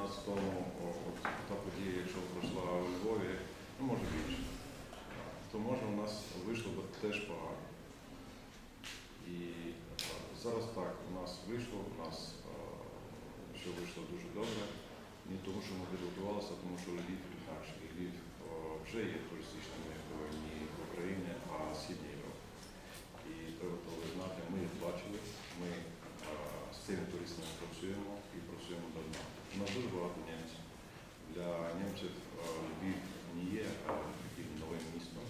нас в тому, от та подія, якщо пройшла у Львові, ну може більше, то може у нас вийшло б теж погано. І е, зараз так, у нас вийшло, у нас е, що вийшло дуже добре. Не тому, що ми підготувалися, а тому що Львів інакше. Львів е, вже є туристичним містом не в Україні, а в цими туристами працюємо і працюємо давно. У нас дуже багато німців. Для німців е, Львів не є е, таким новим містом.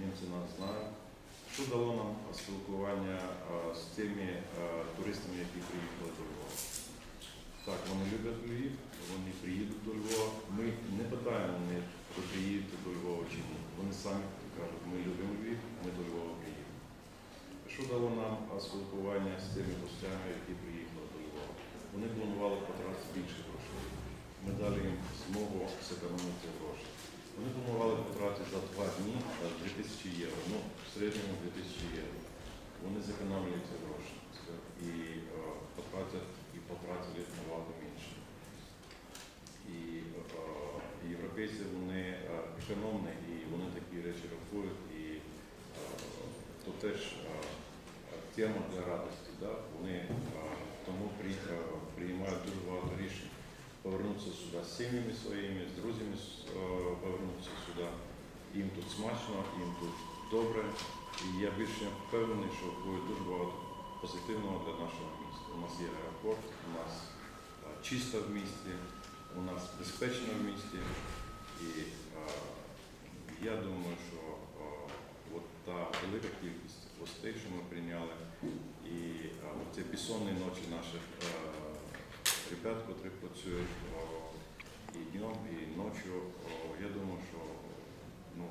Німці нас знають. Що дало нам спілкування е, з тими туристами, які приїхали до Львова? Так, вони люблять Львів, вони приїдуть до Львова. Ми не питаємо них, чи до Львова чи ні. Вони самі кажуть, ми любимо Львів, ми до Львова приїдемо. Що дало нам а, спілкування з тими гостями, які приїхали до Львова? Вони планували потратити більше грошей. Ми дали їм змогу зекономити гроші. Вони планували потратити за два дні а, 2000 євро, ну, в середньому 2000 євро. Вони зекономили ці гроші і е, потратять і потратили набагато менше. І е, європейці вони е, економні і вони такі речі рахують, і е, то теж е, тема для радості. Да? Вони тому при, приймають дуже багато рішень повернутися сюди з сім'ями своїми, з друзями повернутися сюди. Їм тут смачно, їм тут добре. І я більше впевнений, що буде дуже багато позитивного для нашого міста. У нас є аеропорт, у нас чисто в місті, у нас безпечно в місті. І я думаю, що та велика кількість гостей, що ми прийняли. І це бісонні ночі наших е, ребят, які працюють е, і днем, і ночі. Е, я думаю, що ну,